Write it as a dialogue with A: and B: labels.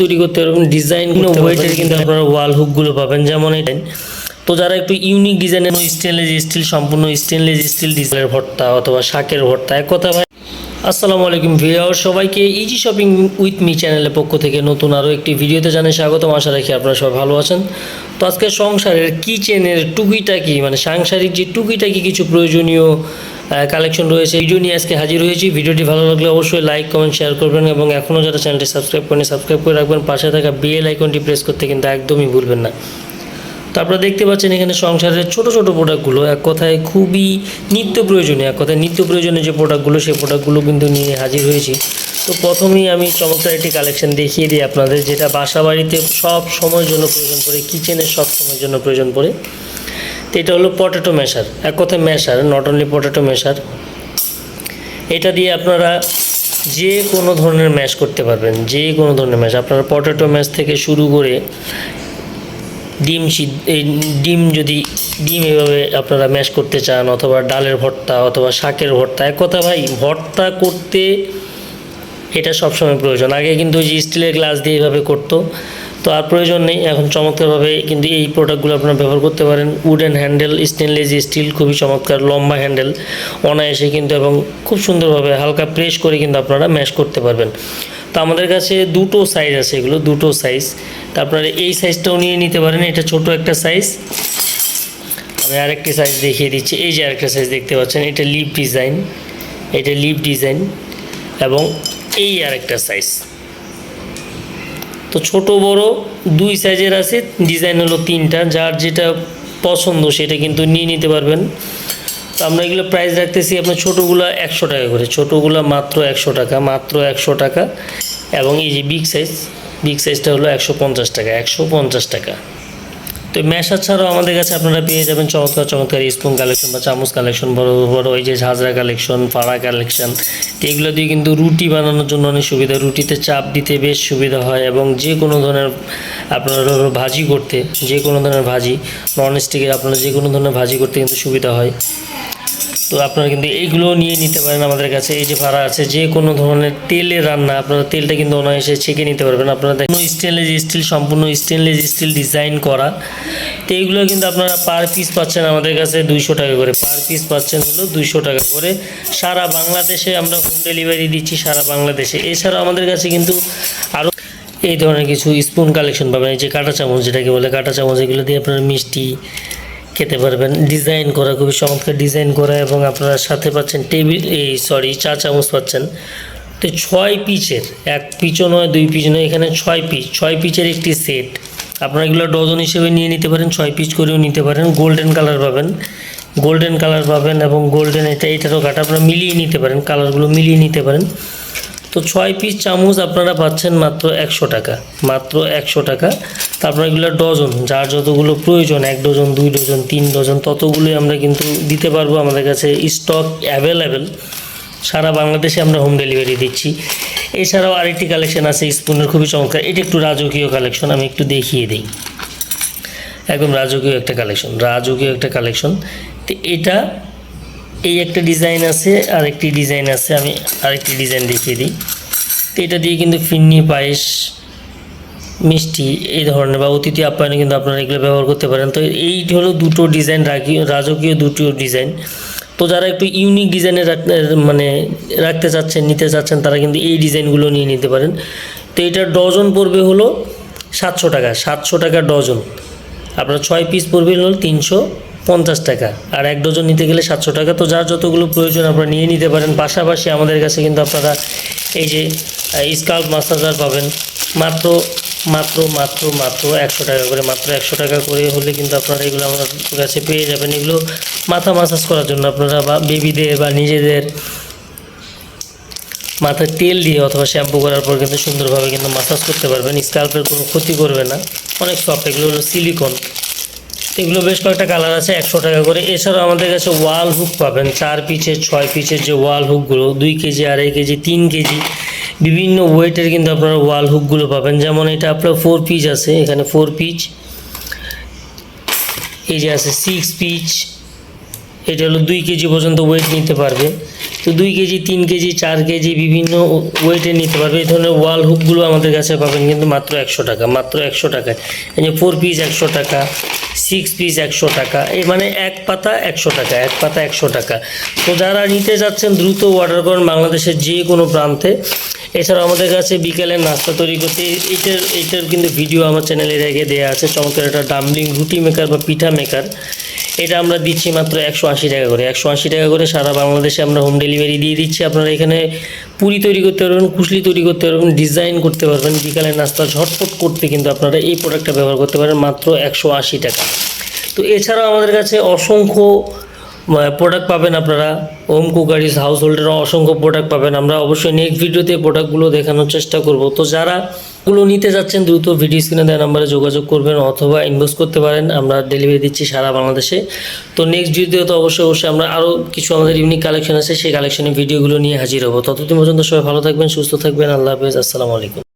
A: তৈরি করতে পারবেন ডিজাইন ওয়েটের কিন্তু আপনারা ওয়াল হুকগুলো পাবেন যেমন এটা তো যারা একটু ইউনিক ডিজাইনের স্টেনলেস স্টিল সম্পূর্ণ স্টেনলেস স্টিল ডিজাইনের ভর্তা অথবা শাকের ভর্তা এক কথা ভাই। আসসালামু আলাইকুম ভিডিও সবাইকে ইজি শপিং উইথ মি চ্যানেলের পক্ষ থেকে নতুন আরও একটি ভিডিওতে জানাই স্বাগতম। আশা রাখি আপনারা সবাই ভালো আছেন। তো আজকে সংসারের কিচেনের টুকিটাকি মানে সাংসারিক যে টুকিটাকি কিছু প্রয়োজনীয় কালেকশন রয়েছে ভিডিও নিয়ে আজকে হাজির হয়েছি। ভিডিওটি ভালো লাগলে অবশ্যই লাইক কমেন্ট শেয়ার করবেন এবং এখনও যারা চ্যানেলটি সাবস্ক্রাইব করেন সাবস্ক্রাইব করে রাখবেন। পাশে থাকা বেল আইকনটি প্রেস করতে কিন্তু একদমই ভুলবেন না। তো আপনারা দেখতে পাচ্ছেন এখানে সংসারের ছোট ছোট প্রোডাক্টগুলো, এক কথায় খুবই নিত্য প্রয়োজনীয়, এক কথায় নিত্য প্রয়োজনীয় যে প্রোডাক্টগুলো, সেই প্রোডাক্টগুলো কিন্তু নিয়ে হাজির হয়েছি। তো প্রথমেই আমি চমৎকার একটি কালেকশন দেখিয়ে দিই আপনাদের, যেটা বাসা বাড়িতে সব সময়ের জন্য প্রয়োজন পড়ে কিচেনের সব সময়ের জন্য প্রয়োজন পড়ে। তো এটা হলো পটেটো ম্যাশার এক কথায় ম্যাশার নট অনলি পটেটো মেশার এটা দিয়ে আপনারা যে কোনো ধরনের ম্যাশ করতে পারবেন, যে কোনো ধরনের ম্যাশ আপনারা পটেটো ম্যাশ থেকে শুরু করে ডিম ডিম যদি ডিম এভাবে আপনারা ম্যাশ করতে চান, অথবা ডালের ভর্তা, অথবা শাকের ভর্তা, এক কথা ভাই, ভর্তা করতে এটা সবসময় প্রয়োজন। আগে কিন্তু যে স্টিলের গ্লাস দিয়ে এভাবে করতো। তো আর প্রয়োজন নেই, এখন চমৎকারভাবে কিন্তু এই প্রোডাক্টগুলো আপনারা ব্যবহার করতে পারেন। উডেন হ্যান্ডেল স্টেনলেস স্টিল খুবই চমৎকার, লম্বা হ্যান্ডেল অনায়াসে কিন্তু এবং খুব সুন্দরভাবে হালকা প্রেস করে কিন্তু আপনারা ম্যাশ করতে পারবেন। তো আমাদের কাছে দুটো সাইজ আছে এগুলো, দুটো সাইজ তা আপনারা এই সাইজটাও নিয়ে নিতে পারেন, এটা ছোট একটা সাইজ আমি আরেকটি সাইজ দেখিয়ে দিচ্ছি, এই যে আরেকটা সাইজ দেখতে পাচ্ছেন, এটা লিপ ডিজাইন এটা লিপ ডিজাইন এবং এই আরেকটা সাইজ তো ছোট, বড়, দুই সাইজের আছে ডিজাইন হলো তিনটা, যার যেটা পছন্দ সেটা কিন্তু নিয়ে নিতে পারবেন। তো আমরা এগুলো প্রাইস রাখতেছি আপনার ছোটোগুলো একশো টাকা করে, ছোটোগুলো মাত্র একশো টাকা, মাত্র একশো টাকা। এবং এই যে বিগ সাইজ বিগ সাইজটা হলো একশো পঞ্চাশ টাকা, একশো পঞ্চাশ টাকা। তো মেশা ছাড়াও আমাদের কাছে আপনারা পেয়ে যাবেন চমৎকার চমৎকার স্পুন কালেকশন বা চামচ কালেকশন বড় বড় ওই যে ঝাঁঝরা কালেকশন ফাড়া কালেকশন এগুলো দিয়ে কিন্তু রুটি বানানোর জন্য অনেক সুবিধা। রুটিতে চাপ দিতে বেশ সুবিধা হয় এবং যে কোনো ধরনের আপনার ভাজি করতে, যে কোনো ধরনের ভাজি নন স্টিকের আপনারা যে কোনো ধরনের ভাজি করতে কিন্তু সুবিধা হয়। তো আপনারা কিন্তু এইগুলো নিয়ে নিতে পারেন আমাদের কাছে। এই যে ভাড়া আছে, যে কোনো ধরনের তেলের রান্না, আপনারা তেলটা কিন্তু অনায়াসে ছেঁকে নিতে পারবেন। আপনারা দেখুন স্টেনলেস স্টিল সম্পূর্ণ স্টেনলেস স্টিল ডিজাইন করা। তো এইগুলো কিন্তু আপনারা পার পিস পাচ্ছেন আমাদের কাছে দুইশো টাকা করে। পার পিস পাচ্ছেন হলো দুইশো টাকা করে। সারা বাংলাদেশে আমরা হোম ডেলিভারি দিচ্ছি সারা বাংলাদেশে। এছাড়াও আমাদের কাছে কিন্তু আরও এই ধরনের কিছু স্পুন কালেকশন পাবেন। এই যে কাঁটা চামচ যেটাকে বলে, কাঁটা চামচ, এগুলো দিয়ে আপনারা মিষ্টি খেতে পারবেন। ডিজাইন করা খুবই চমৎকার ডিজাইন করা এবং আপনারা সাথে পাচ্ছেন টেবিল, এই সরি চা চামচ পাচ্ছেন। তো ছয় পিচের, এক পিচও নয়, দুই পিচ নয়, এখানে ছয় পিচ। ছয় পিচের একটি সেট। আপনারা এগুলো ডজন হিসেবে নিয়ে নিতে পারেন, ছয় পিচ করেও নিতে পারেন। গোল্ডেন কালার পাবেন। গোল্ডেন কালার পাবেন এবং গোল্ডেন এটা, এটারও কাটা আপনারা মিলিয়ে নিতে পারেন, কালারগুলো মিলিয়ে নিতে পারেন। তো ছয় পিস চামচ আপনারা পাচ্ছেন মাত্র একশো টাকা, মাত্র একশো টাকা। তারপর এগুলো ডজন, যার যতগুলো প্রয়োজন, এক ডজন, দুই ডজন, তিন ডজন, ততগুলোই আমরা কিন্তু দিতে পারব আমাদের কাছে স্টক অ্যাভেলেবেল সারা বাংলাদেশে আমরা হোম ডেলিভারি দিচ্ছি। এছাড়াও আরেকটি কালেকশন আছে, স্পুনের খুবই চমৎকার। এটা একটু রাজকীয় কালেকশন আমি একটু দেখিয়ে দিই। একদম রাজকীয় একটা কালেকশন রাজকীয় একটা কালেকশন তো এটা, এই একটা ডিজাইন আছে আর একটি ডিজাইন আছে, আমি আরেকটি ডিজাইন দেখিয়ে দিই। তো এটা দিয়ে কিন্তু ফিন্নি পায়েস মিষ্টি, এই ধরনের বা অতিথি আপ্যায়নে কিন্তু আপনারা এগুলো ব্যবহার করতে পারেন। তো এই হলো দুটো ডিজাইন রাজকীয় দুটো ডিজাইন তো যারা একটু ইউনিক ডিজাইনের মানে রাখতে চাচ্ছেন, নিতে চাচ্ছেন, তারা কিন্তু এই ডিজাইনগুলো নিয়ে নিতে পারেন। তো এটার ডজন পড়বে হলো সাতশো টাকা সাতশো টাকা ডজন আপনার ছয় পিস পড়বে হলো তিনশো পঞ্চাশ টাকা। আর এক ডজন নিতে গেলে সাতশো টাকা। তো যার যতগুলো প্রয়োজন আপনারা নিয়ে নিতে পারেন। পাশাপাশি আমাদের কাছে কিন্তু আপনারা এই যে স্কাল্প মাসাজার পাবেন। মাত্র মাত্র মাত্র মাত্র একশো টাকা করে, মাত্র একশো টাকা করে হলে কিন্তু আপনারা এগুলো আমার কাছে পেয়ে যাবেন। এগুলো মাথা মাসাজ করার জন্য আপনারা বা বেবিদের বা নিজেদের মাথায় তেল দিয়ে অথবা শ্যাম্পু করার পর কিন্তু সুন্দরভাবে কিন্তু মাসাজ করতে পারবেন। স্কাল্পের কোনো ক্ষতি করবে না। অনেক সফট এগুলো হলো সিলিকন এগুলো বেশ কয়েকটা কালার আছে, একশো টাকা করে। এছাড়াও আমাদের কাছে ওয়াল হুক পাবেন। চার পিচের ছয় পিচের যে ওয়াল হুকগুলো দুই কেজি, আড়াই কেজি, তিন কেজি বিভিন্ন ওয়েটের কিন্তু আপনারা ওয়াল হুকগুলো পাবেন। যেমন এটা আপনার ফোর পিচ আছে, এখানে ফোর পিচ এই যে আছে সিক্স পিচ এটা হলো দুই কেজি পর্যন্ত ওয়েট নিতে পারবে। তো দুই কেজি, তিন কেজি, চার কেজি বিভিন্ন ওয়েটে নিতে পারবে। এই ধরনের ওয়াল হুকগুলো আমাদের কাছে পাবেন কিন্তু মাত্র একশো টাকা, মাত্র একশো টাকায়। এই যে ফোর পিস একশো টাকা সিক্স পিস একশো টাকা এই মানে এক পাতা একশো টাকা, এক পাতা একশো টাকা। তো যারা নিতে যাচ্ছেন, দ্রুত অর্ডার করুন বাংলাদেশের যে কোনো প্রান্তে। এছাড়াও আমাদের কাছে বিকেলের নাস্তা তৈরি করতে এইটার এইটার কিন্তু ভিডিও আমার চ্যানেলে রেখে দেওয়া আছে। চমৎকার একটা ডাম্বলিং রুটি মেকার বা পিঠা মেকার এটা আমরা দিচ্ছি মাত্র একশো আশি টাকা করে। একশো আশি টাকা করে সারা বাংলাদেশে আমরা হোম ডেলিভারি দিয়ে দিচ্ছি। আপনারা এখানে পুরি তৈরি করতে পারবেন, কুশলি তৈরি করতে পারবেন ডিজাইন করতে পারবেন। বিকালের নাস্তা ঝটপট করতে কিন্তু আপনারা এই প্রোডাক্টটা ব্যবহার করতে পারেন মাত্র একশো আশি টাকা। তো এছাড়াও আমাদের কাছে অসংখ্য প্রোডাক্ট পাবেন আপনারা। হোম কুকারিজ হাউস হোল্ডের অসংখ্য প্রোডাক্ট পাবেন। আমরা অবশ্যই নেক্সট ভিডিওতে প্রোডাক্টগুলো দেখানোর চেষ্টা করব। তো যারা গুলো নিতে যাচ্ছেন, দ্রুত ভিডিও স্ক্রিনে দেওয়া নাম্বারে যোগাযোগ করবেন অথবা ইনবক্স করতে পারেন। আমরা ডেলিভারি দিচ্ছি সারা বাংলাদেশে। তো নেক্সট ভিডিওতে অবশ্যই অবশ্যই আমরা আরও কিছু আমাদের ইউনিক কালেকশন আছে। সেই কালেকশনের ভিডিওগুলো নিয়ে হাজির হব। ততদিন পর্যন্ত সবাই ভালো থাকবেন, সুস্থ থাকবেন। আল্লাহ হাফেজ। আসসালামু আলাইকুম।